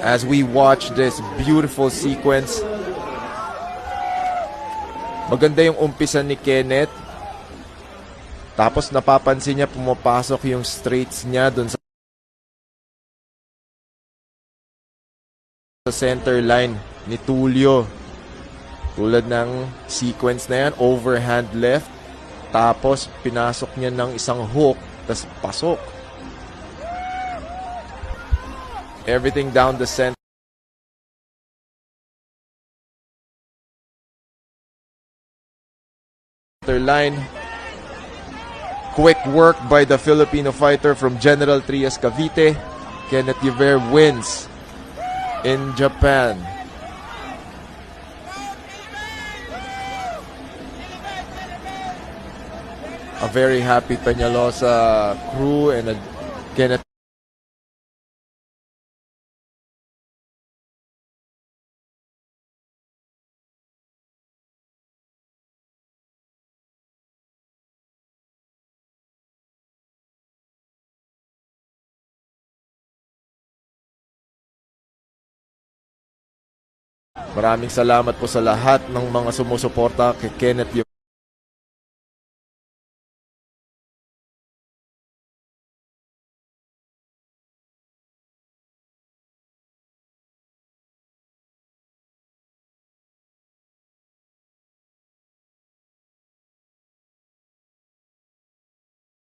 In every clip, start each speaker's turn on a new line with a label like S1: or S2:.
S1: as we watch this beautiful sequence. Maganda yung umpisa ni Kenneth. Tapos napapansin niya pumapasok yung straights niya dun sa center line ni Tulio. Tulad ng sequence na yan, overhand left. Tapos pinasok niya ng isang hook, tapos pasok. Everything down the center. line. Quick work by the Filipino fighter from General Trias Cavite. Kenneth Yuver wins in Japan. A very happy Peñalosa crew and a Kenneth Maraming salamat po sa lahat ng mga sumusuporta kay Kenneth Yuver.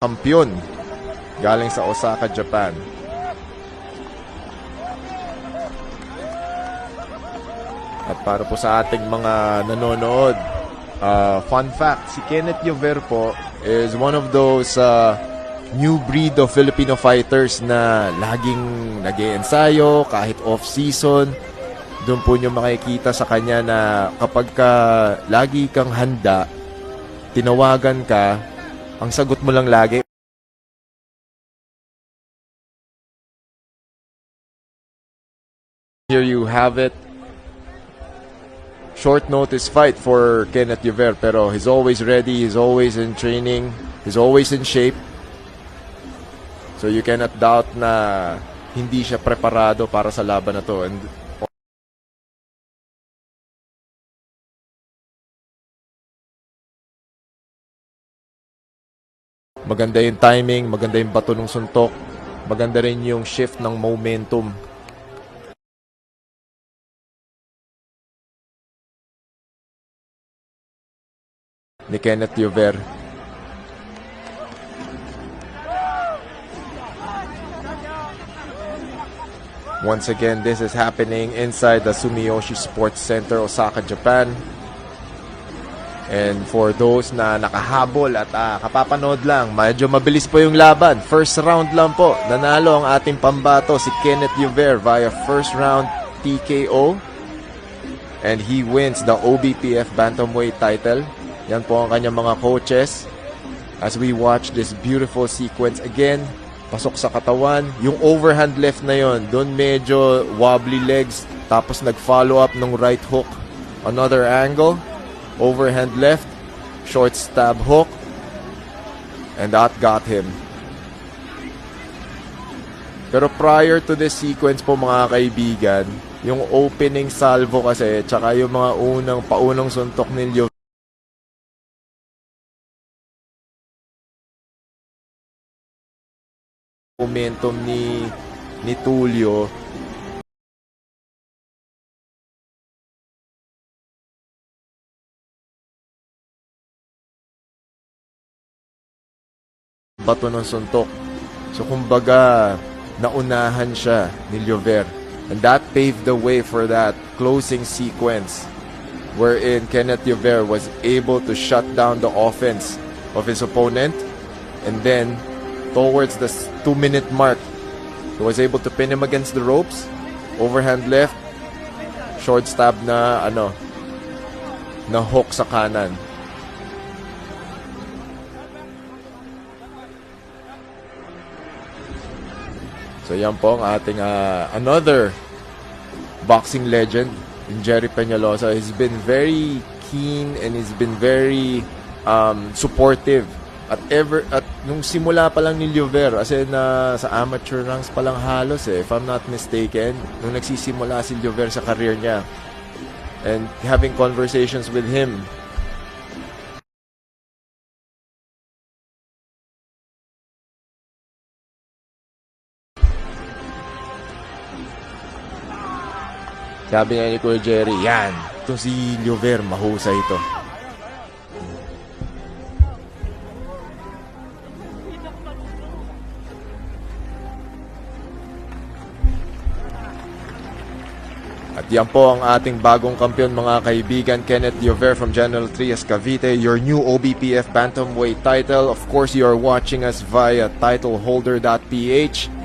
S1: Kampiyon galing sa Osaka, Japan. At para po sa ating mga nanonood, uh, fun fact, si Kenneth Yover po is one of those uh, new breed of Filipino fighters na laging nag ensayo kahit off-season. Doon po nyo makikita sa kanya na kapag ka lagi kang handa, tinawagan ka, ang sagot mo lang lagi, Here you have it. Short notice fight for Kenneth Yuver pero he's always ready, he's always in training, he's always in shape. So you cannot doubt na hindi siya preparado para sa laban na to. And maganda yung timing, maganda yung bato ng suntok, maganda rin yung shift ng momentum ni Kenneth Yover. Once again, this is happening inside the Sumiyoshi Sports Center, Osaka, Japan. And for those na nakahabol at ah, kapapanood lang, medyo mabilis po yung laban. First round lang po. Nanalo ang ating pambato si Kenneth Yuver via first round TKO. And he wins the OBPF Bantamweight title. Yan po ang kanyang mga coaches. As we watch this beautiful sequence again, pasok sa katawan. Yung overhand left na yon, doon medyo wobbly legs. Tapos nag-follow up ng right hook. Another angle. Overhand left. Short stab hook. And that got him. Pero prior to this sequence po mga kaibigan, yung opening salvo kasi, tsaka yung mga unang paunang suntok ni Leo momentum ni ni Tulio bato ng suntok. So kumbaga, naunahan siya ni Llover. And that paved the way for that closing sequence wherein Kenneth Llover was able to shut down the offense of his opponent and then towards the two minute mark. He was able to pin him against the ropes. Overhand left. Short stab na ano na hook sa kanan. So yan po ang ating ah, another boxing legend in Jerry Peñalosa. He's been very keen and he's been very um, supportive At ever at nung simula pa lang ni Llover, as in na sa amateur ranks pa lang halos eh, if I'm not mistaken, nung nagsisimula si Llover sa career niya. And having conversations with him, Sabi nga ni Kuya Jerry, yan, ito si Llover, mahusay ito. At yan po ang ating bagong kampiyon mga kaibigan, Kenneth Llover from General Trias Cavite, your new OBPF Bantamweight title. Of course, you are watching us via titleholder.ph.